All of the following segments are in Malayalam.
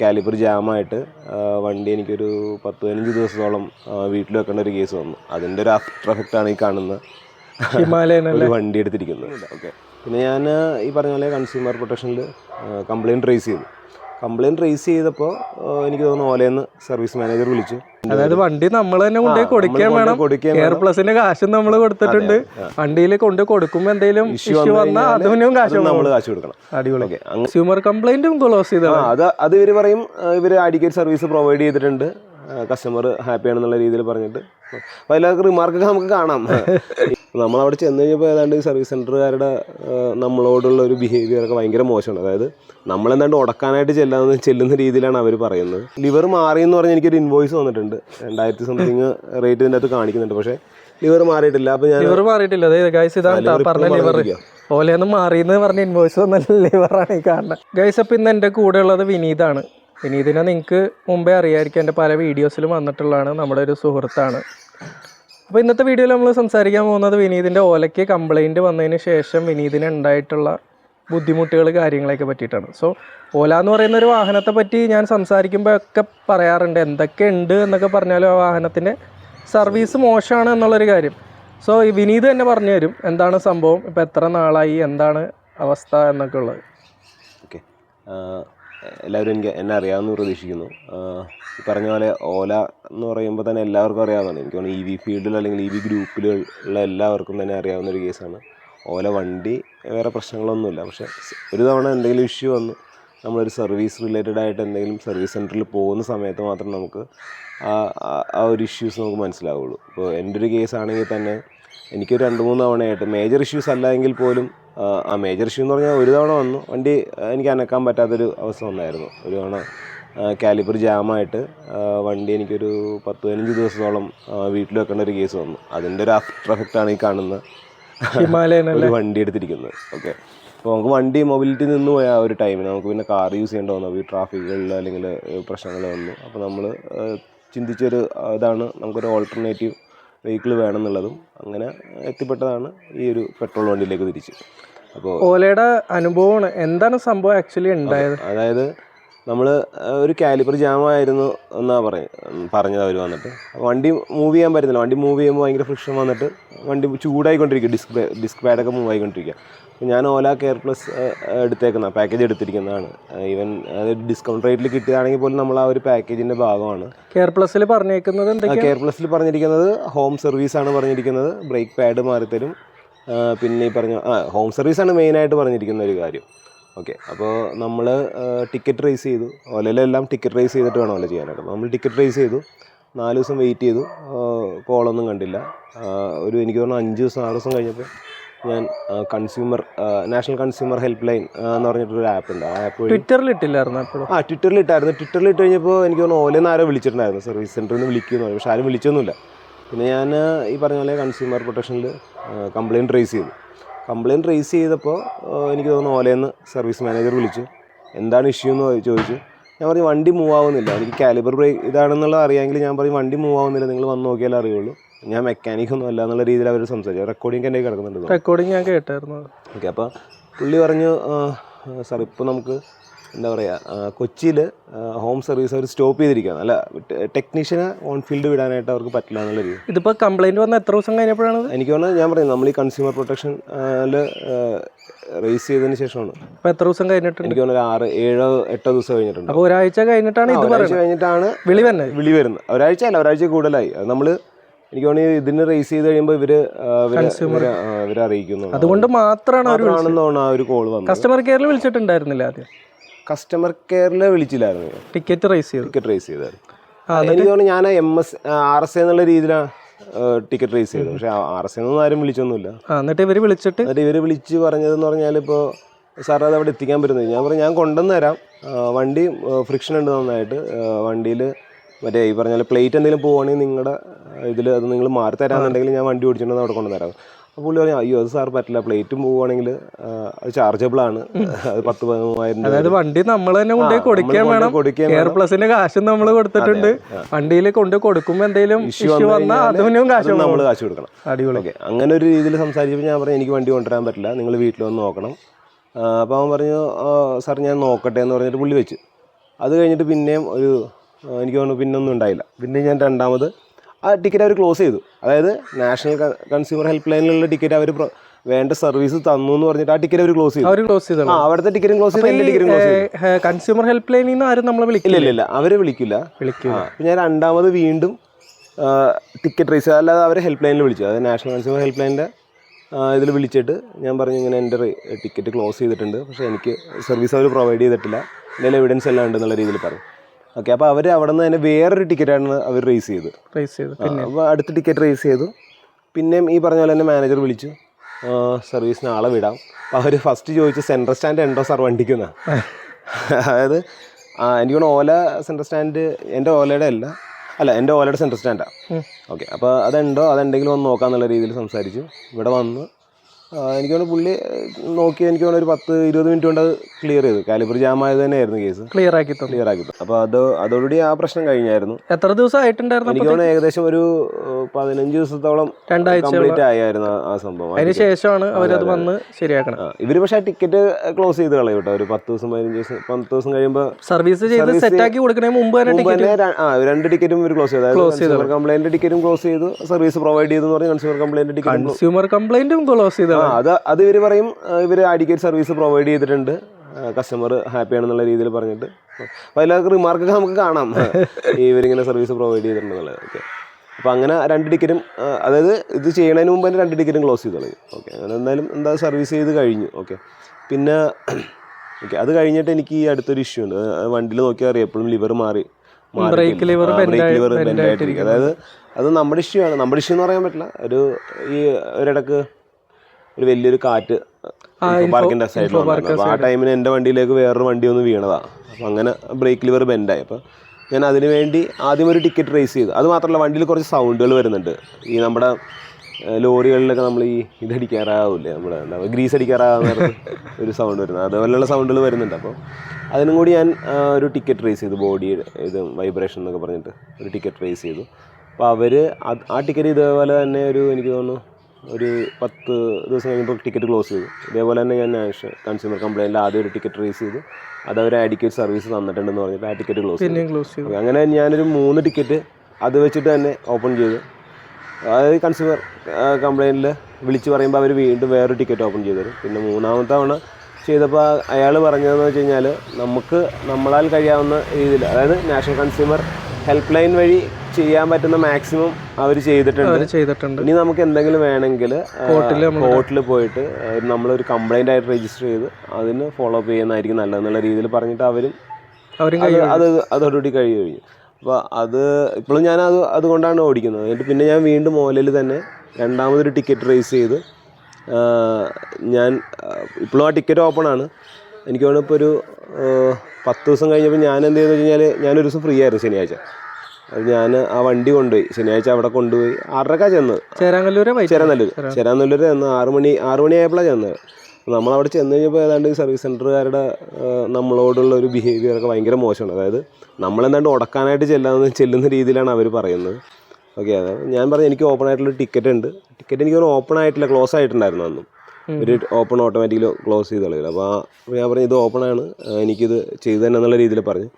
കാലിബർ ജാമായിട്ട് വണ്ടി എനിക്കൊരു പത്ത് പതിനഞ്ച് ദിവസത്തോളം വീട്ടിൽ വെക്കേണ്ട ഒരു കേസ് വന്നു. അതിന്റെ ഒരു ആഫ്റ്റർ എഫക്റ്റ് ആണ് ഈ കാണുന്ന ഒരു വണ്ടി എടുത്തിരിക്കുന്നത്. ഓക്കെ പിന്നെ ഞാൻ ഈ പറഞ്ഞ പോലെ കൺസ്യൂമർ പ്രൊട്ടക്ഷനിൽ കംപ്ലയിന്റ് റേസ് ചെയ്തു. കംപ്ലയിന്റ് റേസ് ചെയ്തപ്പോൾ എനിക്ക് തോന്നുന്നു ഓലയെന്ന് സർവീസ് മാനേജർ വിളിച്ചു. അതായത് വണ്ടി നമ്മൾ തന്നെ കൊണ്ടുപോയി ആ, കൊടുക്കാൻ വേണം. എയർ പ്ലസിന്റെ കാശും നമ്മൾ കൊടുത്തിട്ടുണ്ട്. വണ്ടിയിൽ കൊണ്ട് കൊടുക്കുമ്പോ എന്തെങ്കിലും ഇഷ്യൂ വന്നാൽ അതിനും കാശ് നമ്മൾ കാശ് കൊടുക്കണം. അടിപൊളി. കൺസ്യൂമർ കംപ്ലൈന്റും ക്ലോസ് ചെയ്ത അത് അത് ഇവർ പറയും ഇവർ അഡിക്കേറ്റ് സർവീസ് പ്രൊവൈഡ് ചെയ്തിട്ടുണ്ട്. കസ്റ്റമർ ഹാപ്പിയാണെന്നുള്ള രീതിയിൽ പറഞ്ഞിട്ട്. അപ്പോൾ അതിലൊക്കെ റിമാർക്കൊക്കെ നമുക്ക് കാണാം. നമ്മളവിടെ ചെന്ന് കഴിഞ്ഞപ്പോൾ ഏതാണ്ട് സർവീസ് സെന്ററുകാരുടെ നമ്മളോടുള്ള ഒരു ബിഹേവിയർ ഒക്കെ ഭയങ്കര മോശമാണ്. അതായത് നമ്മളെന്താണ്ട് ഉടക്കാനായിട്ട് ചെല്ലാന്ന് ചെല്ലുന്ന രീതിയിലാണ് അവർ പറയുന്നത്. ലിവർ മാറി എന്ന് പറഞ്ഞാൽ എനിക്കൊരു ഇൻവോയ്സ് വന്നിട്ടുണ്ട്. രണ്ടായിരത്തി സംതിങ് റേറ്റ് ഇതിന്റെ അകത്ത് കാണിക്കുന്നുണ്ട്. പക്ഷേ ലിവർ മാറിയിട്ടില്ല. അപ്പോൾ ഞാൻ ലിവർ മാറിയിട്ടില്ല. അതായത് ഗൈസ് ഇതാണ് പറഞ്ഞ ലിവർ ഓലെന്ന് മാറിയെന്ന് പറഞ്ഞ ഇൻവോയ്സ് വന്ന ലിവറാണ് ഈ കാരണം. ഗൈസ് അപ്പം ഇന്ന് എന്റെ കൂടെ ഉള്ളത് വിനീതാണ്. വിനീതിനെ നിങ്ങൾക്ക് മുമ്പേ അറിയാമായിരിക്കും എന്റെ പല വീഡിയോസിലും വന്നിട്ടുള്ളതാണ്. നമ്മുടെ ഒരു സുഹൃത്താണ്. അപ്പോൾ ഇന്നത്തെ വീഡിയോയിൽ നമ്മൾ സംസാരിക്കാൻ പോകുന്നത് വിനീതിന്റെ ഓലയ്ക്ക് കംപ്ലൈന്റ് വന്നതിന് ശേഷം വിനീതിന് ഉണ്ടായിട്ടുള്ള ബുദ്ധിമുട്ടുകൾ കാര്യങ്ങളെയൊക്കെ പറ്റിയിട്ടാണ്. സോ ഓല എന്ന് പറയുന്ന ഒരു വാഹനത്തെ പറ്റി ഞാൻ സംസാരിക്കുമ്പോൾ ഒക്കെ പറയാറുണ്ട്. എന്തൊക്കെ ഉണ്ട് എന്നൊക്കെ പറഞ്ഞാലും ആ വാഹനത്തിന്റെ സർവീസ് മോശമാണ് എന്നുള്ളൊരു കാര്യം. സോ ഈ വിനീത് തന്നെ പറഞ്ഞു തരും. എന്താണ് സംഭവം? ഇപ്പോൾ എത്ര നാളായി? എന്താണ് അവസ്ഥ എന്നൊക്കെ ഉള്ളത്. ഓക്കെ എല്ലാവരും എനിക്ക് എന്നെ അറിയാമെന്ന് പ്രതീക്ഷിക്കുന്നു. ഈ പറഞ്ഞ പോലെ ഓല എന്ന് പറയുമ്പോൾ തന്നെ എല്ലാവർക്കും അറിയാവുന്നതാണ്. എനിക്ക് തോന്നുന്നു ഇ വി ഫീൽഡിൽ അല്ലെങ്കിൽ ഇ വി ഗ്രൂപ്പിൽ ഉള്ള എല്ലാവർക്കും തന്നെ അറിയാവുന്ന ഒരു കേസാണ്. ഓല വണ്ടി വേറെ പ്രശ്നങ്ങളൊന്നുമില്ല. പക്ഷേ ഒരു തവണ എന്തെങ്കിലും ഇഷ്യൂ വന്നു നമ്മളൊരു സർവീസ് റിലേറ്റഡ് ആയിട്ട് എന്തെങ്കിലും സർവീസ് സെന്ററിൽ പോകുന്ന സമയത്ത് മാത്രം നമുക്ക് ആ- ആ ഒരു ഇഷ്യൂസ് നമുക്ക് മനസ്സിലാവുള്ളൂ. ഇപ്പോൾ എന്റെ ഒരു കേസാണെങ്കിൽ തന്നെ എനിക്ക് രണ്ട് മൂന്ന് തവണയായിട്ട് മേജർ ഇഷ്യൂസ് അല്ല എങ്കിൽ പോലും ആ, മേജർ ഇഷ്യൂ എന്ന് പറഞ്ഞാൽ ഒരു തവണ വന്നു. വണ്ടി എനിക്ക് അനക്കാൻ പറ്റാത്തൊരു അവസ്ഥ വന്നായിരുന്നു. ഒരു തവണ കാലിപ്പർ ജാമായിട്ട് വണ്ടി എനിക്കൊരു പത്ത് പതിനഞ്ച് ദിവസത്തോളം വീട്ടിൽ വെക്കേണ്ട ഒരു കേസ് വന്നു. അതിന്റെ ഒരു ആഫ്റ്റർ എഫക്റ്റ് ആണ് ഈ കാണുന്ന ഒരു വണ്ടി എടുത്തിരിക്കുന്നത്. ഓക്കെ അപ്പോൾ നമുക്ക് വണ്ടി മൊബിലിറ്റി നിന്ന് പോയ ആ ഒരു ടൈമിന് നമുക്ക് പിന്നെ കാർ യൂസ് ചെയ്യേണ്ട വന്നു. ഈ ട്രാഫിക്കുകളിൽ അല്ലെങ്കിൽ പ്രശ്നങ്ങൾ വന്നു. അപ്പോൾ നമ്മൾ ചിന്തിച്ചൊരു ഇതാണ് നമുക്കൊരു ഓൾട്ടർനേറ്റീവ് വെഹിക്കിൾ വേണമെന്നുള്ളതും അങ്ങനെ എത്തിപ്പെട്ടതാണ് ഈ ഒരു പെട്രോൾ വണ്ടിയിലേക്ക് തിരിച്ച്. അപ്പോൾ ഓലയുടെ അനുഭവമാണ്. എന്താണ് സംഭവം ആക്ച്വലി ഉണ്ടായത്? അതായത് നമ്മൾ ഒരു കാലിബർ ജാമായിരുന്നു എന്നാണ് പറയും പറഞ്ഞത് അവർ വന്നിട്ട്. വണ്ടി മൂവ് ചെയ്യാൻ പറ്റുന്നില്ല വണ്ടി മൂവ് ചെയ്യുമ്പോൾ ഭയങ്കര ഫ്രിക്ഷൻ വന്നിട്ട് വണ്ടി ചൂടായിക്കൊണ്ടിരിക്കുക ഡിസ്ക് ഡിസ്ക് പാഡൊക്കെ മൂവ് ആയിക്കൊണ്ടിരിക്കുക. അപ്പോൾ ഞാൻ ഓല കെയർ പ്ലസ് എടുത്തേക്കുന്ന പാക്കേജ് എടുത്തിരിക്കുന്നതാണ്. ഈവൻ അത് ഡിസ്കൗണ്ട് റേറ്റിൽ കിട്ടിയതാണെങ്കിൽ പോലും നമ്മൾ ആ ഒരു പാക്കേജിന്റെ ഭാഗമാണ്. കെയർ പ്ലസ്സിൽ പറഞ്ഞേക്കുന്നത് കെയർ പ്ലസ്സിൽ പറഞ്ഞിരിക്കുന്നത് ഹോം സർവീസ് ആണ് പറഞ്ഞിരിക്കുന്നത്. ബ്രേക്ക് പാഡ് മാറിത്തരും പിന്നെ ഈ പറഞ്ഞ ആ ഹോം സർവീസാണ് മെയിനായിട്ട് പറഞ്ഞിരിക്കുന്ന ഒരു കാര്യം. ഓക്കെ. അപ്പോൾ നമ്മൾ ടിക്കറ്റ് റേസ് ചെയ്തു. ഓലയിലെല്ലാം ടിക്കറ്റ് റേസ് ചെയ്തിട്ട് വേണം ഓല ചെയ്യാനായിട്ട്. അപ്പോൾ നമ്മൾ ടിക്കറ്റ് റേസ് ചെയ്തു. നാല് ദിവസം വെയിറ്റ് ചെയ്തു. കോളൊന്നും കണ്ടില്ല. ഒരു എനിക്ക് തോന്നുന്നു അഞ്ച് ദിവസം ആറ് ദിവസം കഴിഞ്ഞപ്പോൾ ഞാൻ consumer national consumer help line എന്ന് പറഞ്ഞിട്ടൊരു ആപ്പ് ഉണ്ട്. ആ ആപ്പ് ട്വിറ്ററിൽ ഇട്ടില്ലായിരുന്നു അപ്പോൾ ആ ട്വിറ്ററിൽ ഇട്ടായിരുന്നു. ട്വിറ്ററിൽ ഇട്ട് കഴിഞ്ഞപ്പോൾ എനിക്ക് തോന്നുന്നു ഓലയിൽ നിന്ന് ആരോ വിളിച്ചിട്ടുണ്ടായിരുന്നു സർവീസ് സെന്ററിൽ നിന്ന് വിളിക്കുന്നു പക്ഷേ ആരും വിളിച്ചൊന്നുമില്ല. പിന്നെ ഞാൻ ഈ പറഞ്ഞ പോലെ കൺസ്യൂമർ പ്രൊട്ടക്ഷനിൽ കംപ്ലയിന്റ് റേസ് ചെയ്തു. കംപ്ലയിന്റ് റേസ് ചെയ്തപ്പോൾ എനിക്ക് തോന്നുന്നു ഓലയിൽ നിന്ന് സർവീസ് മാനേജർ വിളിച്ചു. എന്താണ് ഇഷ്യൂ എന്ന് ചോദിച്ചു. ഞാൻ പറഞ്ഞു വണ്ടി മൂവ് ആവുന്നില്ല. എനിക്ക് കാലിബർ ബ്രേക്ക് ഇതാണെന്നുള്ളത് അറിയാമെങ്കിൽ ഞാൻ പറയും വണ്ടി മൂവ് ആവുന്നില്ല. നിങ്ങൾ വന്ന് നോക്കിയാലേ അറിയുള്ളൂ. ഞാൻ മെക്കാനിക് ഒന്നും അല്ല എന്നുള്ള രീതിയിൽ അവർ സംസാരിച്ചു. റെക്കോർഡിംഗ് എന്റെ കിടക്കുന്നുണ്ട് റെക്കോർഡിംഗ് ഞാൻ കേട്ടായിരുന്നു. ഓക്കെ അപ്പോൾ പുള്ളി പറഞ്ഞു സാർ ഇപ്പോൾ നമുക്ക് എന്താ പറയുക കൊച്ചിയിൽ ഹോം സർവീസ് അവർ സ്റ്റോപ്പ് ചെയ്തിരിക്കുകയാണ്. അല്ല ടെക്നീഷ്യനെ ഓൺ ഫീൽഡ് വിടാനായിട്ട് അവർക്ക് പറ്റില്ല എന്നുള്ള രീതി ഇതിപ്പോൾ കംപ്ലൈന്റ് വന്ന എത്ര ദിവസം കഴിഞ്ഞപ്പോഴാണ് എനിക്ക് പറഞ്ഞാൽ ഞാൻ പറയും നമ്മൾ ഈ കൺസ്യൂമർ പ്രൊട്ടക്ഷൻ റേസ് ചെയ്തതിന് ശേഷമാണ്. അപ്പോൾ എത്ര ദിവസം കഴിഞ്ഞിട്ടുണ്ട്? എനിക്ക് തോന്നുന്നു ആറ് ഏഴോ എട്ടോ ദിവസം കഴിഞ്ഞിട്ടുണ്ട്. അപ്പോൾ ഒരാഴ്ച കഴിഞ്ഞിട്ടാണ് ഇത് ഒരാഴ്ച കഴിഞ്ഞിട്ടാണ് വിളി വരുന്നത്. വിളി വരുന്നത്. ഒരാഴ്ച അല്ല ഒരാഴ്ച കൂടുതലായി. നമ്മൾ എനിക്ക് തോന്നുന്നു ഇതിന് റേസ് ചെയ്ത് കഴിയുമ്പോൾ ഇവർ ഇവർ അറിയിക്കുന്നു അതുകൊണ്ട് മാത്രമാണ് ആ ഒരു കോൾ വന്നത്. കസ്റ്റമർ കെയറിൽ വിളിച്ചിട്ടുണ്ടായിരുന്നില്ല ആദ്യം? കസ്റ്റമർ കെയറിൽ വിളിച്ചില്ലായിരുന്നു. ടിക്കറ്റ് റേസ് ചെയ്തു. ടിക്കറ്റ് റേസ് ചെയ്തായിരുന്നു. എനിക്ക് തോന്നുന്നു ഞാൻ എം എസ് ആർ എസ് എന്നുള്ള രീതിയിലാണ് ടിക്കറ്റ് റേസ് ചെയ്തത്. പക്ഷേ ആർ എസ് എന്നൊന്നും ആരും വിളിച്ചൊന്നുമില്ല. എന്നിട്ട് ഇവർ വിളിച്ചിട്ട്? എന്നിട്ട് ഇവർ വിളിച്ച് പറഞ്ഞതെന്ന് പറഞ്ഞാൽ ഇപ്പോൾ സാർ അത് അവിടെ എത്തിക്കാൻ പറ്റുന്നത്. ഞാൻ പറഞ്ഞു ഞാൻ കൊണ്ടുവന്ന് തരാം. വണ്ടി ഫ്രിക്ഷൻ ഉണ്ട് നന്നായിട്ട്. വണ്ടിയിൽ മറ്റേ ഈ പറഞ്ഞ പ്ലേറ്റ് എന്തെങ്കിലും പോവുകയാണെങ്കിൽ നിങ്ങളുടെ ഇതിൽ അത് നിങ്ങൾ മാറി തരാമെന്നുണ്ടെങ്കിൽ ഞാൻ വണ്ടി ഓടിച്ചിട്ടുണ്ടെന്ന് അവിടെ കൊണ്ടുതരാം അപ്പോൾ പുള്ളി പറഞ്ഞു അയ്യോ അത് സാർ പറ്റില്ല. പ്ലേറ്റും പോവുകയാണെങ്കിൽ അത് ചാർജബിൾ ആണ്. അത് പത്ത് പതിമൂവായിരം അതായത് വണ്ടി നമ്മൾ തന്നെ കൊണ്ടുപോയി കൊടുക്കാൻ വേണം. എയർ പ്ലസിന്റെ കാശും നമ്മൾ കൊടുത്തിട്ടുണ്ട്. വണ്ടിയിൽ കൊണ്ട് കൊടുക്കുമ്പോൾ എന്തെങ്കിലും ഇഷ്യൂ വന്നാൽ അതിനും കാശ് നമ്മൾ കാശ് കൊടുക്കണം. അടിപൊളി. ഓക്കെ. അങ്ങനെ ഒരു രീതിയിൽ സംസാരിച്ചപ്പോൾ ഞാൻ പറഞ്ഞു എനിക്ക് വണ്ടി കൊണ്ടുവരാൻ പറ്റില്ല. നിങ്ങൾ വീട്ടിൽ വന്ന് നോക്കണം. അപ്പോൾ അവൻ പറഞ്ഞു "ആ, സാർ ഞാൻ നോക്കട്ടെ എന്ന് പറഞ്ഞിട്ട് പുള്ളി വെച്ച്. അത് കഴിഞ്ഞിട്ട് പിന്നെയും ഒരു എനിക്ക് തോന്നുന്നു പിന്നെ ഒന്നും ഉണ്ടായില്ല. പിന്നെ ഞാൻ രണ്ടാമത് ആ ടിക്കറ്റ് അവർ ക്ലോസ് ചെയ്തു. അതായത് നാഷണൽ കൺസ്യൂമർ ഹെൽപ്പ് ലൈനിലുള്ള ടിക്കറ്റ് അവർ വേണ്ട സർവീസ് തന്നു എന്ന് പറഞ്ഞിട്ട് ആ ടിക്കറ്റ് അവർ ക്ലോസ് ചെയ്തു. അവർ ക്ലോസ് ആ ചെയ്തോളൂ അവിടുത്തെ ടിക്കറ്റും ക്ലോസ് ചെയ്തു എന്റെ ടിക്കറ്റും ക്ലോസ് ചെയ്തു. കൺസ്യൂമർ ഹെൽപ്പ് ലൈനിൽ നിന്ന് ആരും നമ്മളെ വിളിക്കില്ല? ഇല്ല ഇല്ല അവരെ വിളിക്കില്ല. വിളിക്കില്ല. ഞാൻ രണ്ടാമത് വീണ്ടും ടിക്കറ്റ് റേസ് അല്ലാതെ അവരെ ഹെൽപ്പ് ലൈനിൽ വിളിച്ചു. അതായത് നാഷണൽ കൺസ്യൂമർ ഹെൽപ്പ് ലൈനിന്റെ ഇതിൽ വിളിച്ചിട്ട് ഞാൻ പറഞ്ഞു ഇങ്ങനെ എന്റെ ടിക്കറ്റ് ക്ലോസ് ചെയ്തിട്ടുണ്ട്. പക്ഷേ എനിക്ക് സർവീസ് അവർ പ്രൊവൈഡ് ചെയ്തിട്ടില്ല. എന്റെ എവിഡൻസ് എല്ലാം ഉണ്ടെന്നുള്ള രീതിയിൽ പറഞ്ഞു. ഓക്കെ അപ്പോൾ അവർ അവിടെ നിന്ന് തന്നെ വേറൊരു ടിക്കറ്റാണ് അവർ റേസ് ചെയ്ത്. റേസ് ചെയ്ത്. അപ്പോൾ അടുത്ത ടിക്കറ്റ് റേസ് ചെയ്തു. പിന്നെയും ഈ പറഞ്ഞ പോലെ തന്നെ മാനേജർ വിളിച്ചു. സർവീസ് നാളെ വിടാം. അപ്പോൾ അവർ ഫസ്റ്റ് ചോദിച്ചു സെൻട്രൽ സ്റ്റാൻഡ് ഉണ്ടോ സാർ വണ്ടിക്കുന്ന? അതായത് എനിക്ക് തോന്നുന്നു ഓല സെൻട്രൽ സ്റ്റാൻഡ് എന്റെ ഓലയുടെ അല്ല. അല്ല എന്റെ ഓലയുടെ സെൻട്രൽ സ്റ്റാൻഡാണ് ഓക്കെ അപ്പോൾ അതുണ്ടോ അതുണ്ടെങ്കിൽ നോക്കാം എന്നുള്ള രീതിയിൽ സംസാരിച്ചു. ഇവിടെ വന്ന്. എനിക്ക് തോന്നുന്നു പുള്ളി നോക്കി എനിക്ക് തോന്നുന്നു ഒരു പത്ത് ഇരുപത് മിനിറ്റ് കൊണ്ട് അത് ക്ലിയർ ചെയ്തു. കാലിബർ ജാം ആയത് തന്നെയായിരുന്നു കേസ് ക്ലിയർ ആക്കി ക്ലിയർ ആക്കി അപ്പോൾ അത് അതോടുകൂടി ആ പ്രശ്നം കഴിഞ്ഞായിരുന്നു. എത്ര ദിവസം ആയിട്ടുണ്ടായിരുന്നു എനിക്ക് തോന്നുന്നു ഏകദേശം ഒരു പതിനഞ്ച് ദിവസത്തോളം കംപ്ലീറ്റ് ആയായിരുന്നു ആ- ആ സംഭവം. അതിന് ശേഷമാണ് അവരത് വന്ന് ശരിയാക്കണം ഇവർ ഇവർ പക്ഷേ ടിക്കറ്റ് ക്ലോസ് ചെയ്ത് കളയും കേട്ടോ. ഒരു പത്ത് ദിവസം പതിനഞ്ച് ദിവസം പത്ത് ദിവസം കഴിയുമ്പോൾ സർവീസ് ചെയ്ത് സെറ്റ് ആക്കി കൊടുക്കുന്നതിന് മുമ്പ് തന്നെ ആ രണ്ട് ടിക്കറ്റും ഇവർ ക്ലോസ് ചെയ്തു. അതായത് കൺസ്യൂമർ കംപ്ലൈന്റ് ടിക്കറ്റും ക്ലോസ് ചെയ്തു. സർവീസ് പ്രൊവൈഡ് ചെയ്തു എന്ന് പറഞ്ഞ് കൺസ്യൂമർ കംപ്ലൈന്റ് ടിക്കറ്റ് കൺസ്യൂമർ കംപ്ലൈന്റും ക്ലോസ് ചെയ്ത്. ആ അത്. അത് ഇവർ പറയും ഇവർ അഡിക്കേറ്റ് സർവീസ് പ്രൊവൈഡ് ചെയ്തിട്ടുണ്ട്. കസ്റ്റമർ ഹാപ്പി ആണെന്നുള്ള രീതിയിൽ പറഞ്ഞിട്ട്. അപ്പോൾ അതിലൊക്കെ റിമാർക്കൊക്കെ നമുക്ക് കാണാം. ഇവരിങ്ങനെ സർവീസ് പ്രൊവൈഡ് ചെയ്തിട്ടുണ്ടെന്നുള്ളത്. ഓക്കെ അപ്പോൾ അങ്ങനെ രണ്ട് ടിക്കറ്റും അതായത് ഇത് ചെയ്യണതിന് മുമ്പ് തന്നെ രണ്ട് ടിക്കറ്റും ക്ലോസ് ചെയ്ത് കളയും ഓക്കെ അങ്ങനെ എന്തായാലും എന്താ സർവീസ് ചെയ്ത് കഴിഞ്ഞു. ഓക്കെ പിന്നെ ഓക്കെ അത് കഴിഞ്ഞിട്ട് എനിക്ക് ഈ അടുത്തൊരു ഇഷ്യൂ ഉണ്ട്. വണ്ടിയിൽ നോക്കിയാൽ അറിയാം? എപ്പോഴും ലിവർ മാറി ബ്രേക്ക് ലിവർ ബെൻഡായിട്ടിരിക്കും അതായത് അത് നമ്മുടെ ഇഷ്യൂ ആണ്. നമ്മുടെ ഇഷ്യൂ എന്ന് പറയാൻ പറ്റില്ല. ഒരു ഈ ഒരിടക്ക് ഒരു വലിയൊരു കാറ്റ് പാർക്കിന്റെ സൈഡിൽ ആ ടൈമിന് എന്റെ വണ്ടിയിലേക്ക് വേറൊരു വണ്ടി ഒന്ന് വീണതാ. അപ്പൊ അങ്ങനെ ബ്രേക്ക് ലിവർ ബെൻഡായി അപ്പൊ ഞാൻ അതിനുവേണ്ടി ആദ്യം ഒരു ടിക്കറ്റ് റേസ് ചെയ്തു. അത് മാത്രമല്ല വണ്ടിയിൽ കുറച്ച് സൗണ്ടുകൾ വരുന്നുണ്ട്. ഈ നമ്മുടെ ലോറികളിലൊക്കെ നമ്മൾ ഈ ഇതടിക്കാറാവില്ലേ നമ്മുടെ എന്താ ഗ്രീസ് അടിക്കാറാകുന്ന ഒരു സൗണ്ട് വരുന്നത്. അതുപോലെയുള്ള സൗണ്ടുകൾ വരുന്നുണ്ട്. അപ്പോൾ അതിനും കൂടി ഞാൻ ഒരു ടിക്കറ്റ് റേസ് ചെയ്തു. ബോഡി ഇത് വൈബ്രേഷൻ എന്നൊക്കെ പറഞ്ഞിട്ട് ഒരു ടിക്കറ്റ് റേസ് ചെയ്തു. അപ്പോൾ അവർ ആ ടിക്കറ്റ് ഇതേപോലെ തന്നെ ഒരു എനിക്ക് തോന്നുന്നു ഒരു പത്ത് ദിവസം കഴിഞ്ഞപ്പോൾ ടിക്കറ്റ് ക്ലോസ് ചെയ്തു. ഇതേപോലെ തന്നെ ഞാൻ കൺസ്യൂമർ കംപ്ലൈന്റിൽ ആദ്യം ഒരു ടിക്കറ്റ് റേസ് ചെയ്തു. അത് അവർ അഡിക്കേറ്റ് സർവീസ് തന്നിട്ടുണ്ടെന്ന് പറഞ്ഞിട്ട് ആ ടിക്കറ്റ് ക്ലോസ് ചെയ്തു. ക്ലോസ് ചെയ്തു. അങ്ങനെ ഞാനൊരു മൂന്ന് ടിക്കറ്റ് അത് വെച്ചിട്ട് തന്നെ ഓപ്പൺ ചെയ്തു. അതായത് കൺസ്യൂമർ കംപ്ലൈന്റിൽ വിളിച്ച് പറയുമ്പോൾ അവർ വീണ്ടും വേറൊരു ടിക്കറ്റ് ഓപ്പൺ ചെയ്തു തരും. പിന്നെ മൂന്നാമത്തെ തവണ ചെയ്തപ്പോൾ അയാൾ പറഞ്ഞതെന്ന് വെച്ച് കഴിഞ്ഞാൽ നമുക്ക് നമ്മളാൽ കഴിയാവുന്ന രീതിയിൽ അതായത് നാഷണൽ കൺസ്യൂമർ ഹെൽപ്പ് ലൈൻ വഴി ചെയ്യാൻ പറ്റുന്ന മാക്സിമം അവർ ചെയ്തിട്ടുണ്ട്. ചെയ്തിട്ടുണ്ട്. ഇനി നമുക്ക് എന്തെങ്കിലും വേണമെങ്കിൽ കോർട്ടിൽ പോയിട്ട് നമ്മളൊരു കംപ്ലൈന്റ് ആയിട്ട് രജിസ്റ്റർ ചെയ്ത് അതിന് ഫോളോ അപ്പ് ചെയ്യുന്നതായിരിക്കും നല്ലതെന്നുള്ള രീതിയിൽ പറഞ്ഞിട്ട് അവരും അത് അത് അതോടുകൂടി കഴിയും കഴിഞ്ഞു അപ്പോൾ അത് ഇപ്പോഴും ഞാൻ അത് അതുകൊണ്ടാണ് ഓടിക്കുന്നത്. എന്നിട്ട് പിന്നെ ഞാൻ വീണ്ടും ഓലയിൽ തന്നെ രണ്ടാമതൊരു ടിക്കറ്റ് റേസ് ചെയ്ത് ഞാൻ ഇപ്പോഴും ആ ടിക്കറ്റ് ഓപ്പൺ ആണ്. എനിക്ക് തോന്നുന്നു ഇപ്പോൾ ഒരു പത്ത് ദിവസം കഴിഞ്ഞപ്പോൾ ഞാൻ എന്ത് ചെയ്തെന്ന് വെച്ച് കഴിഞ്ഞാൽ ഞാനൊരു ദിവസം ഫ്രീ ആയിരുന്നു ശനിയാഴ്ച. ഞാൻ ആ വണ്ടി കൊണ്ടുപോയി. ശനിയാഴ്ച അവിടെ കൊണ്ടുപോയി. ആറരക്ക ചെന്നത് ചേരാനല്ലൂർ ചേരാനല്ലൂർ ചേരാനല്ലൂർ ചെന്ന് ആറ് മണി ആറ് മണി ആയപ്പോഴാണ് ചെന്നത് നമ്മളവിടെ ചെന്ന് കഴിഞ്ഞപ്പോൾ ഏതാണ്ട് ഈ സർവീസ് സെന്ററുകാരുടെ നമ്മളോടുള്ള ഒരു ബിഹേവിയർ ഒക്കെ ഭയങ്കര മോശമാണ്. അതായത് നമ്മളെന്താണ്ട് ഉടക്കാനായിട്ട് ചെല്ലാന്ന് ചെല്ലുന്ന രീതിയിലാണ് അവർ പറയുന്നത്. ഓക്കെ അതെ ഞാൻ പറഞ്ഞു എനിക്ക് ഓപ്പൺ ആയിട്ടുള്ള ടിക്കറ്റ് ഉണ്ട്. ടിക്കറ്റ് എനിക്ക് ഓപ്പൺ ആയിട്ടില്ല. ക്ലോസ് ആയിട്ടുണ്ടായിരുന്നു അന്നും. ഒരു ഓപ്പൺ ഓട്ടോമാറ്റിക്കലി ക്ലോസ് ചെയ്ത് കളയില്ല അപ്പോൾ ആ ഞാൻ പറഞ്ഞു ഇത് ഓപ്പൺ ആണ്. എനിക്കിത് ചെയ്തു തന്നെ എന്നുള്ള രീതിയിൽ പറഞ്ഞു.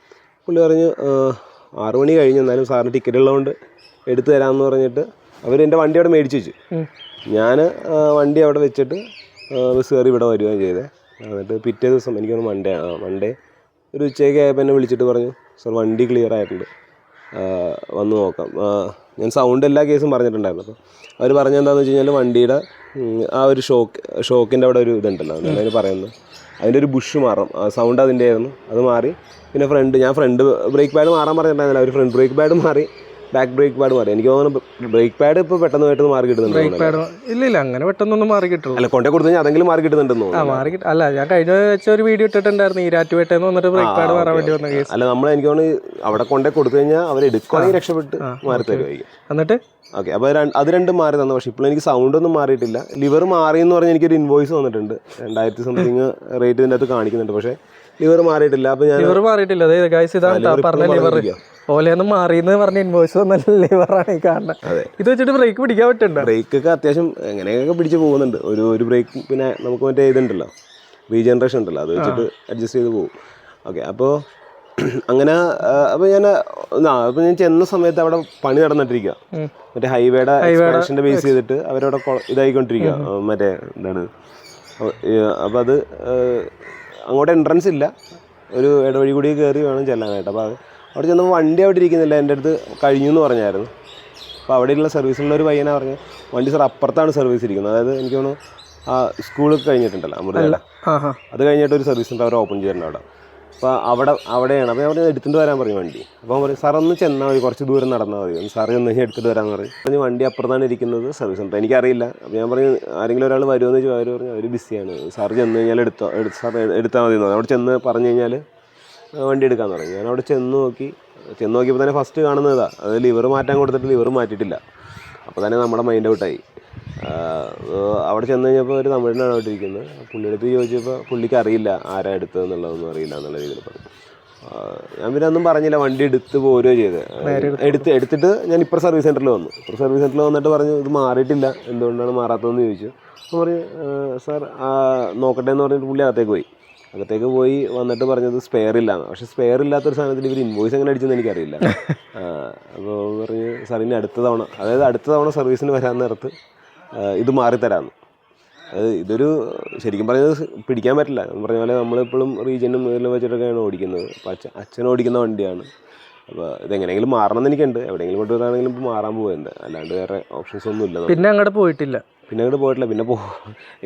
പുള്ളി പറഞ്ഞു "ആ, ആറ് മണി കഴിഞ്ഞു. എന്നാലും സാറിന് ടിക്കറ്റ് ഉള്ളതുകൊണ്ട് എടുത്തു തരാമെന്ന് പറഞ്ഞിട്ട് അവർ എന്റെ വണ്ടി അവിടെ മേടിച്ച് വെച്ചു. ഞാൻ വണ്ടി അവിടെ വെച്ചിട്ട് ബസ് കയറി ഇവിടെ വരികയും ചെയ്തേ. എന്നിട്ട് പിറ്റേ ദിവസം എനിക്കൊന്ന് മൺഡേ ആ മൺഡേ ഒരു ഉച്ചയ്ക്ക് ആയപ്പോൾ എന്നെ വിളിച്ചിട്ട് പറഞ്ഞു സാർ വണ്ടി ക്ലിയർ ആയിട്ടുണ്ട്. വന്ന് നോക്കാം. ഞാൻ സൗണ്ട് എല്ലാ കേസും പറഞ്ഞിട്ടുണ്ടായിരുന്നു. അപ്പോൾ അവർ പറഞ്ഞെന്താണെന്ന് വെച്ച് കഴിഞ്ഞാൽ വണ്ടിയുടെ ആ ഒരു ഷോക്ക് ഷോക്കിന്റെ അവിടെ ഒരു ഇതുണ്ടല്ലോ. അതിന് പറയുന്നത്? അതിന്റെ ഒരു ബുഷ് മാറും. സൗണ്ട് അതിന്റെ ആയിരുന്നു അത് മാറി പിന്നെ ഫ്രണ്ട് ഞാൻ ഫ്രണ്ട് ബ്രേക്ക് പാഡ് മാറാൻ പറഞ്ഞിട്ടുണ്ടായിരുന്നില്ല. അവർ ഫ്രണ്ട് ബ്രേക്ക് പാഡ് മാറി ബാക്ക് ബ്രേക്ക് പാഡ് മാറി. എനിക്ക് തോന്നുന്നു ബ്രേക്ക് പാഡ് ഇപ്പോൾ പെട്ടെന്ന് പെട്ടെന്ന് മാറി കിട്ടുന്നുണ്ട് ബ്രേക്ക് പാഡ് ഇല്ല ഇല്ല അങ്ങനെ പെട്ടെന്നൊന്നും മാറി കിട്ടുള്ളൂ. അല്ല കൊണ്ടേ കൊടുത്തു കഴിഞ്ഞാൽ അതെങ്കിലും മാറി കിട്ടുന്നുണ്ടെന്ന് ആ മാറി കിട്ടും അല്ല ഞാൻ കഴിഞ്ഞ വെച്ച ഒരു വീഡിയോ ഇട്ടിട്ടുണ്ടായിരുന്നു ഈരാറ്റുപേട്ടെന്ന് വന്നിട്ട് ബ്രേക്ക് പാഡ് മാറാൻ വേണ്ടി വന്ന കേസ് അല്ല നമ്മൾ എനിക്ക് തോന്നുന്നു അവിടെ കൊണ്ടേ കൊടുത്തു കഴിഞ്ഞാൽ അവർ എടുക്കുവാണെങ്കിൽ രക്ഷപ്പെട്ട് മാറി തരുമായിരിക്കും എന്നിട്ട്? ഓക്കെ അപ്പോൾ അത് രണ്ടും മാറി തന്നു. പക്ഷേ ഇപ്പോൾ എനിക്ക് സൗണ്ട് ഒന്നും മാറിയിട്ടില്ല. ലിവർ മാറിയെന്ന് എന്ന് പറഞ്ഞ് എനിക്കൊരു ഇൻവോയ്സ് വന്നിട്ടുണ്ട്. രണ്ടായിരത്തി സംതിങ് റേറ്റ് ഇതിന്റെ അകത്ത് കാണിക്കുന്നുണ്ട്. പക്ഷേ ലിവർ മാറിയിട്ടില്ല. അപ്പൊ ഞാൻ ലിവർ മാറിയിട്ടില്ല. അതെ ഗൈസ് ഇതാണ് പറഞ്ഞ ലിവർ. ഓലയൊന്നും മാറിയെന്ന് പറഞ്ഞ ഇൻവോയ്സ് വന്നല്ല ലിവറാണ് ഈ കാണുന്നത് അതെ. ഇത് വെച്ചിട്ട് ബ്രേക്ക് പിടിക്കാൻ പറ്റുന്നുണ്ട്? ബ്രേക്കൊക്കെ അത്യാവശ്യം എങ്ങനെയൊക്കെ പിടിച്ച് പോകുന്നുണ്ട്. ഒരു ഒരു ബ്രേക്ക് പിന്നെ നമുക്ക് മറ്റേ ഇതുണ്ടല്ലോ. റീജനറേഷൻ ഉണ്ടല്ലോ. അത് വെച്ചിട്ട് അഡ്ജസ്റ്റ് ചെയ്ത് പോകും. ഓക്കെ അപ്പോൾ അങ്ങനെ അപ്പോൾ ഞാൻ അപ്പോൾ ഞാൻ ചെന്ന സമയത്ത് അവിടെ പണി നടന്നിട്ടിരിക്കുക. മറ്റേ ഹൈവേയുടെ എക്സ്പാൻഷന്റെ ബേസ് ചെയ്തിട്ട് അവരവിടെ ഇതായിക്കൊണ്ടിരിക്കുക മറ്റേ എന്താണ്? അപ്പോൾ അത് അങ്ങോട്ട് എൻട്രൻസ് ഇല്ല. ഒരു ഇടവഴി കൂടി കയറി വേണം ചെല്ലാനായിട്ട്. അപ്പോൾ അവിടെ ചെന്നപ്പോൾ വണ്ടി അവിടെ ഇരിക്കുന്നില്ല. എന്റെ അടുത്ത് കഴിഞ്ഞു എന്ന് പറഞ്ഞായിരുന്നു. അപ്പോൾ അവിടെയുള്ള സർവീസിലുള്ള ഒരു പയ്യനാണ് പറഞ്ഞത് വണ്ടി സാർ അപ്പുറത്താണ് സർവീസ് ഇരിക്കുന്നത്. അതായത് എനിക്ക് തോന്നുന്നു ആ സ്കൂളൊക്കെ കഴിഞ്ഞിട്ടുണ്ടല്ലോ അമൃതയുടെ. അത് കഴിഞ്ഞിട്ട് ഒരു സർവീസ് ഉണ്ട് അവർ ഓപ്പൺ ചെയ്യുന്നുണ്ട് അവിടെ. അപ്പോൾ അവിടെ അവിടെയാണ്. അപ്പോൾ ഞാൻ എടുത്തിട്ട് വരാൻ പറയും വണ്ടി. അപ്പോൾ പറയും സാർ ഒന്ന് ചെന്നാൽ മതി. കുറച്ച് ദൂരം നടന്നാൽ മതി. ഒന്ന് സാറ് കഴിഞ്ഞാൽ എടുത്തിട്ട് വരാൻ പറയും. പറഞ്ഞു വണ്ടി അപ്പുറത്താണ് ഇരിക്കുന്നത്. സർവീസ് സെന്റർ എനിക്കറിയില്ല. അപ്പോൾ ഞാൻ പറഞ്ഞു ആരെങ്കിലും ഒരാൾ വരുമെന്ന് ചോദിച്ചു. അവർ പറഞ്ഞു അവർ ബിസിയാണ് സാർ ചെന്ന് കഴിഞ്ഞാൽ എടുത്തോ എടുത്ത് സാർ എടുത്താൽ മതി അവിടെ ചെന്ന് പറഞ്ഞു കഴിഞ്ഞാൽ വണ്ടി എടുക്കാൻ തുടങ്ങി. ഞാൻ അവിടെ ചെന്ന് നോക്കി. ചെന്ന് നോക്കിയപ്പോൾ തന്നെ ഫസ്റ്റ് കാണുന്നതാണ് അത് ലിവർ മാറ്റാൻ കൊടുത്തിട്ട് ലിവർ മാറ്റിയിട്ടില്ല. അപ്പോൾ തന്നെ നമ്മുടെ മൈൻഡ് ഔട്ടായി അവിടെ ചെന്ന് കഴിഞ്ഞപ്പോൾ ഒരു തമിഴിനാണ് അവിടെ ഇരിക്കുന്നത്. പുള്ളിയുടെ അടുത്ത് ചോദിച്ചപ്പോൾ പുള്ളിക്ക് അറിയില്ല ആരാ എടുത്തതെന്നുള്ളതൊന്നും അറിയില്ല എന്നുള്ള രീതിയിൽ പറഞ്ഞു. ഞാൻ പിന്നെ ഒന്നും പറഞ്ഞില്ല വണ്ടി എടുത്ത് പോരുകയോ ചെയ്ത്. എടുത്ത് എടുത്തിട്ട് ഞാൻ ഇപ്പോൾ സർവീസ് സെന്ററിൽ വന്നു. ഇപ്പോൾ സർവീസ് സെന്ററിൽ വന്നിട്ട് പറഞ്ഞു ഇത് മാറിയിട്ടില്ല എന്തുകൊണ്ടാണ് മാറാത്തതെന്ന് ചോദിച്ചു. അപ്പോൾ പറഞ്ഞു "ആ, സാർ ആ, നോക്കട്ടെ എന്ന് പറഞ്ഞിട്ട് പുള്ളി അകത്തേക്ക് പോയി. അകത്തേക്ക് പോയി വന്നിട്ട് പറഞ്ഞത് സ്പെയർ ഇല്ല പക്ഷെ സ്പെയർ ഇല്ലാത്തൊരു സാധനത്തിൽ ഇവർ ഇൻവോയ്സ് എങ്ങനെ അടിച്ചെന്ന് എനിക്കറിയില്ല. അപ്പോൾ പറഞ്ഞ് സാർ ഇനി അടുത്ത തവണ അതായത് അടുത്ത തവണ സർവീസിന് വരാൻ നേരത്ത് ഇത് മാറിത്തരാമെന്ന് അത് ഇതൊരു ശരിക്കും പറഞ്ഞത് പിടിക്കാൻ പറ്റില്ല. എന്ന് പറഞ്ഞ പോലെ നമ്മളിപ്പോഴും റീജിയനും ഇതിലും വെച്ചിട്ടൊക്കെയാണ് ഓടിക്കുന്നത്. അപ്പോൾ അച്ഛൻ അച്ഛൻ ഓടിക്കുന്ന വണ്ടിയാണ്. അപ്പോൾ ഇതെങ്ങനെയെങ്കിലും മാറണം എന്ന് എനിക്കുണ്ട്. എവിടെയെങ്കിലും കൊണ്ടുവരാണെങ്കിലും ഇപ്പോൾ മാറാൻ പോകുന്നുണ്ട് അല്ലാണ്ട് വേറെ ഓപ്ഷൻസ് ഒന്നും ഇല്ല പിന്നെ അങ്ങോട്ട് പോയിട്ടില്ല. പിന്നെ അങ്ങോട്ട് പോയിട്ടില്ല. പിന്നെ പോ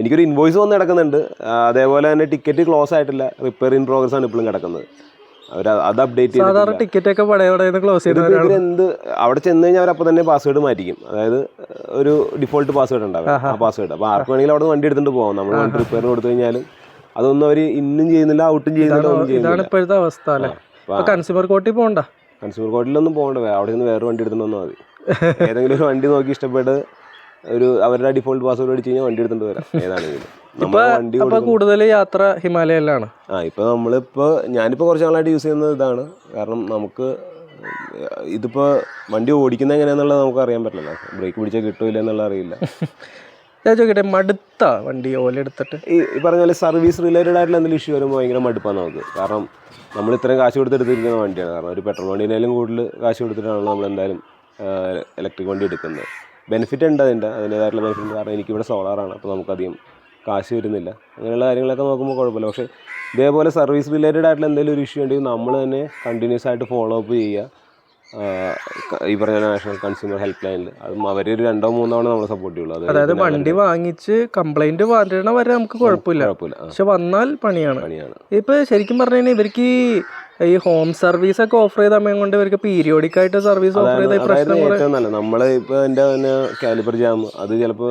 എനിക്കൊരു ഇൻവോയ്സ് വന്ന് കിടക്കുന്നുണ്ട്. അതേപോലെ തന്നെ ടിക്കറ്റ് ക്ലോസ് ആയിട്ടില്ല. റിപ്പയർ ഇൻ പ്രോഗ്രസ് ആണ് ഇപ്പോഴും കിടക്കുന്നത്. അത് അപ്ഡേറ്റ് സാധാരണ ടിക്കറ്റ് ഒക്കെ പടയ പടയെന്ന് ക്ലോസ് ചെയ്ത് എന്ത് അവിടെ ചെന്ന് കഴിഞ്ഞാൽ അവർ അപ്പോൾ തന്നെ പാസ്വേഡ് മാറ്റിക്കും. അതായത് ഒരു ഡിഫോൾട്ട് പാസ്വേഡ് ഉണ്ടാവും ആ പാസ്വേഡ് അപ്പോൾ ആർക്ക് വേണമെങ്കിലും അവിടെ വണ്ടി എടുത്തിട്ട് പോകാം നമ്മൾ വണ്ടി റിപ്പയറിന് കൊടുത്തു കഴിഞ്ഞാലും അതൊന്നും അവർ ഇന്നും ചെയ്യുന്നില്ല ഔട്ടും ചെയ്യുന്നില്ല ഒന്നും ഇതാണ് ചെയ്യുന്നില്ല ഇപ്പോഴത്തെ അവസ്ഥ അല്ലേ? കൺസ്യൂമർ കോർട്ടിൽ പോകണ്ട കൺസ്യൂമർ കോർട്ടിലൊന്നും പോകണ്ട. അവിടെ നിന്ന് വേറെ വണ്ടി എടുത്തിട്ട് വന്നാൽ മതി. ഏതെങ്കിലും ഒരു വണ്ടി നോക്കി ഇഷ്ടപ്പെട്ട് ഒരു അവരുടെ ഡിഫോൾട്ട് പാസ്വേഡ് അടിച്ച് കഴിഞ്ഞാൽ വണ്ടി എടുത്തിട്ട് വരാം. ഏതാണെങ്കിലും. അപ്പൊ കൂടുതൽ യാത്ര ഹിമാലയയിലാണ്. ആ ഇപ്പൊ നമ്മളിപ്പോ ഞാനിപ്പോ കുറച്ച് നാളായിട്ട് യൂസ് ചെയ്യുന്നത് ഇതാണ്. കാരണം നമുക്ക് ഇതിപ്പോ വണ്ടി ഓടിക്കുന്ന എങ്ങനെയാന്നുള്ളത് നമുക്ക് അറിയാൻ പറ്റില്ല ബ്രേക്ക് പിടിച്ചാൽ കിട്ടൂല എന്നുള്ള അറിയില്ല. ഞാൻ ചോദിക്കട്ടെ മടുത്ത വണ്ടി ഓല എടുത്തിട്ട്? ഈ ഈ പറഞ്ഞ പോലെ സർവീസ് റിലേറ്റഡ് ആയിട്ടുള്ള എന്തെങ്കിലും ഇഷ്യൂ വരുമ്പോൾ ഭയങ്കര മടുപ്പാണ് നമുക്ക്. കാരണം നമ്മൾ ഇത്രയും കാശ് കൊടുത്തെടുത്തിരിക്കുന്ന വണ്ടിയാണ്. കാരണം ഒരു പെട്രോൾ വണ്ടിയിലും കൂടുതൽ കാശ് കൊടുത്തിട്ടാണല്ലോ നമ്മൾ എന്തായാലും ഇലക്ട്രിക് വണ്ടി എടുക്കുന്നത്. ബെനിഫിറ്റ് ഉണ്ട് അതിന്റെ അതിന്റേതായിട്ടുള്ള ബെനിഫിറ്റ് കാരണം എനിക്കിവിടെ സോളാറാണ് അപ്പോൾ നമുക്കധികം കാശ് വരുന്നില്ല. അങ്ങനെയുള്ള കാര്യങ്ങളൊക്കെ നോക്കുമ്പോൾ കുഴപ്പമില്ല. പക്ഷേ ഇതേപോലെ സർവീസ് റിലേറ്റഡ് ആയിട്ടുള്ള എന്തെങ്കിലും ഒരു ഇഷ്യൂ ഉണ്ടെങ്കിൽ നമ്മൾ തന്നെ കണ്ടിന്യൂസ് ആയിട്ട് ഫോളോ അപ്പ് ചെയ്യുക. ഈ പറഞ്ഞ നാഷണൽ കൺസ്യൂമർ ഹെൽപ്പ് ലൈനിൽ അതും അവർ ഒരു രണ്ടോ മൂന്നോ തവണ നമ്മളെ സപ്പോർട്ട് ചെയ്യുള്ളൂ. അത് അതായത് വണ്ടി വാങ്ങിച്ച് കംപ്ലൈന്റ് വരണ വരെ നമുക്ക് കുഴപ്പമില്ല. പക്ഷെ വന്നാൽ പണിയാണ്. പണിയാണ്. ഇപ്പൊ ശരിക്കും പറഞ്ഞു കഴിഞ്ഞാൽ ഇവർക്ക് ഈ ഹോം സർവീസ് ഒക്കെ ഓഫർ ചെയ്ത സമയം കൊണ്ട് ഇവർക്ക് പീരിയോഡിക് ആയിട്ട് സർവീസ് ഓഫർ ചെയ്ത പ്രശ്നം കുറെ ഏറ്റവും നല്ല നമ്മൾ ഇപ്പോൾ എന്റെ തന്നെ കാലിബർ ജാം അത് ചിലപ്പോ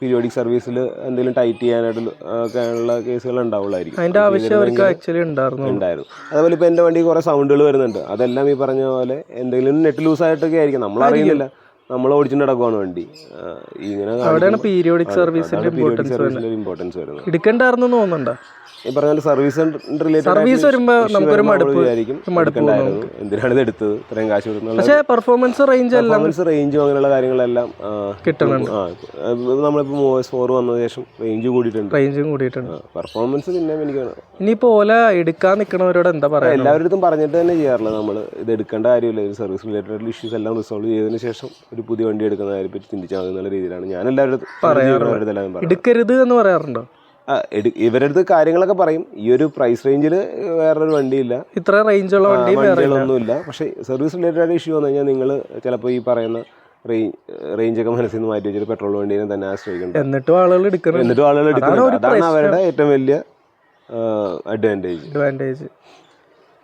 പീരിയോഡിക് സർവീസിൽ എന്തെങ്കിലും ടൈറ്റ് ചെയ്യാനായിട്ട് ഒക്കെ ഉള്ള കേസുകൾ ഉണ്ടാവുള്ളായിരിക്കും. അതിന്റെ അത് ആവശ്യം അവർക്ക് ആക്ച്വലി ഉണ്ടായിരുന്നു ഉണ്ടായിരുന്നു. അതേപോലെ ഇപ്പോൾ എന്റെ വണ്ടി കുറേ സൗണ്ടുകൾ വരുന്നുണ്ട്. അതെല്ലാം ഈ പറഞ്ഞ പോലെ എന്തെങ്കിലും നെറ്റ് ലൂസ് ആയിട്ടൊക്കെ ആയിരിക്കും. നമ്മൾ അറിയുന്നില്ല നമ്മൾ ഓടിച്ചിട്ട് നടക്കുവാണ് വണ്ടി. ഇങ്ങനെ അവിടെയാണ് പീരിയോഡിക് സർവീസിന്റെ ഇമ്പോർട്ടൻസ് വരുന്നത്. എടുക്കണ്ടായിരുന്നു തോന്നുന്നുണ്ടോ? ഈ പറഞ്ഞ സർവീസ് റിലേറ്റഡ് സർവീസ് വരുമ്പോ നമുക്കൊരു മടുപ്പ് വിചാരിക്കും മടുപ്പ് എന്തിനാണ് ഇത് എടുത്തത്? ഇത്രയും കാശ് പക്ഷേ പെർഫോമൻസ് റേഞ്ച് പെർഫോമൻസ് റേഞ്ചും അങ്ങനെയുള്ള കാര്യങ്ങളെല്ലാം കിട്ടുന്നുണ്ട്. ആ നമ്മളിപ്പോൾ മൂവേഴ്സ് ഫോർ വന്ന ശേഷം റേഞ്ച് കൂടിയിട്ടുണ്ട്. റേഞ്ചും കൂടിയിട്ടുണ്ട്. പെർഫോമൻസ് പിന്നെ എനിക്ക് ഇനിയിപ്പോ ഓല എടുക്കാൻ നിൽക്കണവരോട് എന്താ പറയാ എല്ലാവരുടെ അടുത്തും പറഞ്ഞിട്ട് തന്നെ ചെയ്യാറില്ല നമ്മൾ ഇത് എടുക്കേണ്ട കാര്യമില്ല. സർവീസ് റിലേറ്റഡ് ഇഷ്യൂസ് എല്ലാം റിസോൾവ് ചെയ്തതിന് ശേഷം ഒരു പുതിയ വണ്ടി എടുക്കുന്ന കാര്യം പറ്റി ചിന്തിച്ചാൽ മതി എന്നുള്ള രീതിയിലാണ്. ഞാൻ എല്ലാവരുടെ അടുത്തും എല്ലാം എടുക്കരുത് എന്ന് പറയാറുണ്ടോ. ആ, എടു- ഇവരുടെ കാര്യങ്ങളൊക്കെ പറയും. ഈ ഒരു പ്രൈസ് റേഞ്ചിൽ വേറൊരു വണ്ടിയില്ല. ഇത്ര റേഞ്ച് ഉള്ള വണ്ടി വണ്ടികളൊന്നുമില്ല. പക്ഷേ സർവീസ് റിലേറ്റഡ് ആയിട്ട് ഇഷ്യൂ വന്നു കഴിഞ്ഞാൽ നിങ്ങൾ ചിലപ്പോൾ ഈ പറയുന്ന റേഞ്ച് റേഞ്ചൊക്കെ മനസ്സിൽ നിന്ന് മാറ്റി വെച്ചിട്ട് പെട്രോൾ വണ്ടീനെ തന്നെ ആശ്രയിക്കുന്നുണ്ട് എന്നിട്ടും ആളുകൾ എടുക്കണം എന്നിട്ടും ആളുകൾ എടുക്കുന്നുണ്ട് അതാണ് അവരുടെ ഏറ്റവും വലിയ അഡ്വാന്റേജ് അഡ്വാന്റേജ്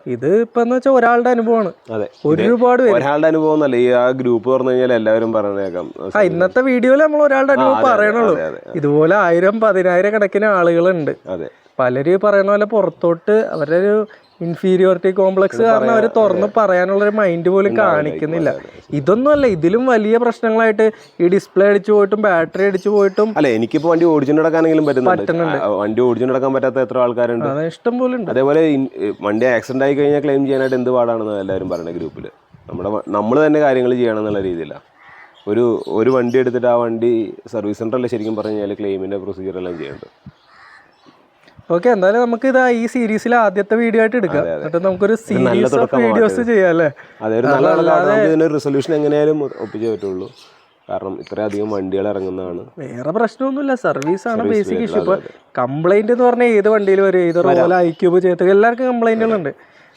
ഇത് ഇപ്പൊ വെച്ചാൽ ഒരാളുടെ അനുഭവമാണ്. അതെ. ഒരുപാട് ഒരാളുടെ അനുഭവം എന്നല്ല ഈ ആ ഗ്രൂപ്പ് പറഞ്ഞു കഴിഞ്ഞാൽ എല്ലാവരും പറഞ്ഞേക്കാം ആ ഇന്നത്തെ വീഡിയോയിൽ നമ്മൾ ഒരാളുടെ അനുഭവം പറയണുള്ളൂ. ഇതുപോലെ ആയിരം പതിനായിരം കണക്കിന് ആളുകളുണ്ട്. അതെ. പലരും പറയുന്ന പോലെ പുറത്തോട്ട് അവരുടെ ഒരു ഇൻഫീരിയോറിറ്റി കോംപ്ലക്സ് കാരണം അവർ തുറന്ന് പറയാനുള്ള ഒരു മൈൻഡ് പോലും കാണിക്കുന്നില്ല. ഇതൊന്നും അല്ല ഇതിലും വലിയ പ്രശ്നങ്ങളായിട്ട് ഈ ഡിസ്പ്ലേ അടിച്ചു പോയിട്ടും ബാറ്ററി അടിച്ചു പോയിട്ടും അല്ല എനിക്കിപ്പോ വണ്ടി ഓടിച്ചു നടക്കാനെങ്കിലും പറ്റുന്നുണ്ട്. വണ്ടി ഓടിച്ചു നടക്കാൻ പറ്റാത്ത എത്ര ആൾക്കാരുണ്ട്. അതെ ഇഷ്ടം പോലെ ഉണ്ട്. അതേപോലെ വണ്ടി ആക്സിഡന്റ് ആയി കഴിഞ്ഞാൽ ക്ലെയിം ചെയ്യാനായിട്ട് എന്ത് പാടാണെന്ന് എല്ലാവരും പറയുന്ന ഗ്രൂപ്പിൽ നമ്മുടെ നമ്മൾ തന്നെ കാര്യങ്ങൾ ചെയ്യണം എന്നുള്ള രീതിയില്ല ഒരു ഒരു വണ്ടി എടുത്തിട്ട് ആ വണ്ടി സർവീസ് സെന്ററിൽ ശരിക്കും പറഞ്ഞു കഴിഞ്ഞാൽ ക്ലെയിമിന്റെ പ്രൊസീജിയർ എല്ലാം ചെയ്യേണ്ടത്. ഓക്കെ എന്തായാലും നമുക്ക് ഇത് ഈ സീരീസിൽ ആദ്യത്തെ വീഡിയോ ആയിട്ട് എടുക്കാം. എന്നിട്ട് നമുക്കൊരു സീരീസ് ഓഫ് വീഡിയോസ് ചെയ്യാം അല്ലേ? റിസൊല്യൂഷൻ ഒപ്പിച്ചേ പറ്റുള്ളൂ. കാരണം ഇത്രയധികം വണ്ടികൾ ഇറങ്ങുന്നതാണ്. വേറെ പ്രശ്നമൊന്നുമില്ല സർവീസ് ആണ് ബേസിക് ഇഷ്യൂ ഇപ്പൊ കംപ്ലൈന്റ് എന്ന് പറഞ്ഞാൽ ഏത് വണ്ടിയിൽ വരും. ഏത് ഐക്യൂബ് ചെയ്ത് എല്ലാവർക്കും കംപ്ലൈന്റുകളുണ്ട്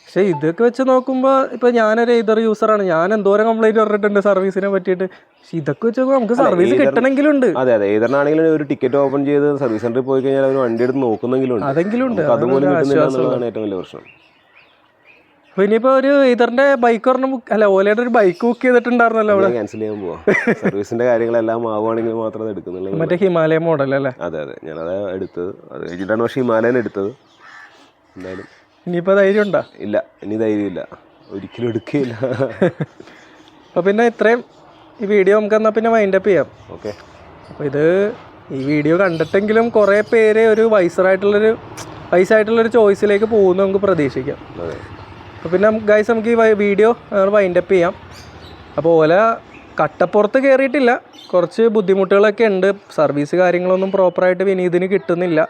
പക്ഷെ ഇതൊക്കെ വെച്ച് നോക്കുമ്പോൾ ഇപ്പം ഞാനൊരു ഇതർ യൂസറാണ് ഞാൻ എന്തോരം കംപ്ലൈന്റ് പറഞ്ഞിട്ടുണ്ട് സർവീസിനെ പറ്റിയിട്ട്. പക്ഷെ ഇതൊക്കെ വെച്ച് നോക്കുമ്പോൾ നമുക്ക് സർവീസ് കിട്ടണമെങ്കിലും ഉണ്ട് അതെ അതെ. ഏതാണെങ്കിലും ഒരു ടിക്കറ്റ് ഓപ്പൺ ചെയ്ത് സർവീസ് സെന്ററിൽ പോയി കഴിഞ്ഞാൽ അവർ വണ്ടി എടുത്ത് നോക്കുന്നെങ്കിലും അതെങ്കിലും ഉണ്ട് അതുപോലെ ഏറ്റവും വലിയ പ്രശ്നം. അപ്പൊ ഇനിയിപ്പോ ഒരു ഇതറിന്റെ ബൈക്ക് ഒരെണ്ണം അല്ല ഓലയുടെ ഒരു ബൈക്ക് ബുക്ക് ചെയ്തിട്ടുണ്ടായിരുന്നല്ലോ അവിടെ. ക്യാൻസൽ ചെയ്യാൻ പോവാ. സർവീസിന്റെ കാര്യങ്ങളെല്ലാം ആവുകയാണെങ്കിൽ മാത്രമേ അത് എടുക്കുന്നുള്ളൂ. മറ്റേ ഹിമാലയ മോഡൽ അല്ലേ? അതെ അതെ. ഞാനത് എടുത്തത്. അത് കഴിഞ്ഞിട്ടാണ് പക്ഷേ ഹിമാലയൻ എടുത്തത്. എന്തായാലും ഇനിയിപ്പോ ധൈര്യം ഉണ്ടോ? ഇല്ല ഇനി ധൈര്യമില്ല. ഒരിക്കലും എടുക്കുകയില്ല. അപ്പൊ പിന്നെ ഇത്രയും ഈ വീഡിയോ നമുക്ക് എന്നാ പിന്നെ വൈൻഡപ്പ് ചെയ്യാം. ഓക്കെ അപ്പോൾ ഇത് ഈ വീഡിയോ കണ്ടിട്ടെങ്കിലും കുറേ പേര് ഒരു വയസ്സറായിട്ടുള്ളൊരു വയസ്സായിട്ടുള്ളൊരു ചോയ്സിലേക്ക് പോകുന്നു നമുക്ക് പ്രതീക്ഷിക്കാം. അപ്പോൾ പിന്നെ ഗൈസ് നമുക്ക് ഈ വീഡിയോ വൈൻഡപ്പ് ചെയ്യാം. അപ്പോൾ ഓല കട്ടപ്പുറത്ത് കയറിയിട്ടില്ല കുറച്ച് ബുദ്ധിമുട്ടുകളൊക്കെ ഉണ്ട്. സർവീസ് കാര്യങ്ങളൊന്നും പ്രോപ്പറായിട്ട് വിനീതിന് കിട്ടുന്നില്ല.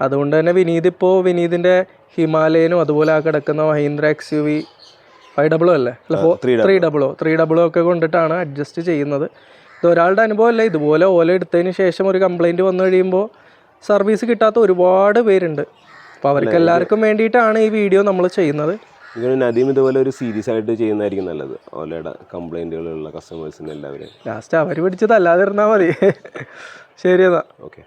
അതുകൊണ്ട് തന്നെ വിനീത് ഇപ്പോൾ വിനീതിന്റെ ഹിമാലയനും അതുപോലെ ആ കിടക്കുന്ന Mahindra X U V five double O അല്ലേ? അല്ല three ത്രീ ഡബിളോ ത്രീ ഡബിളോ ഒക്കെ കൊണ്ടിട്ടാണ് അഡ്ജസ്റ്റ് ചെയ്യുന്നത്. ഇത് ഒരാളുടെ അനുഭവമല്ല ഇതുപോലെ ഓല എടുത്തതിന് ശേഷം ഒരു കംപ്ലൈന്റ് വന്നു കഴിയുമ്പോൾ സർവീസ് കിട്ടാത്ത ഒരുപാട് പേരുണ്ട്. അപ്പോൾ അവർക്ക് എല്ലാവർക്കും വേണ്ടിയിട്ടാണ് ഈ വീഡിയോ നമ്മൾ ചെയ്യുന്നത്. ഇങ്ങനെ നദീം ഇതുപോലെ ഒരു സീരീസ് ആയിട്ട് ചെയ്യുന്നതായിരിക്കും നല്ലത് ഓലയുടെ കംപ്ലൈന്റുകളുള്ള കസ്റ്റമേഴ്സിന് എല്ലാവരും ലാസ്റ്റ് അവർ പിടിച്ചത് അല്ലാതിരുന്നാൽ മതി. ശരി എന്നാ. ഓക്കെ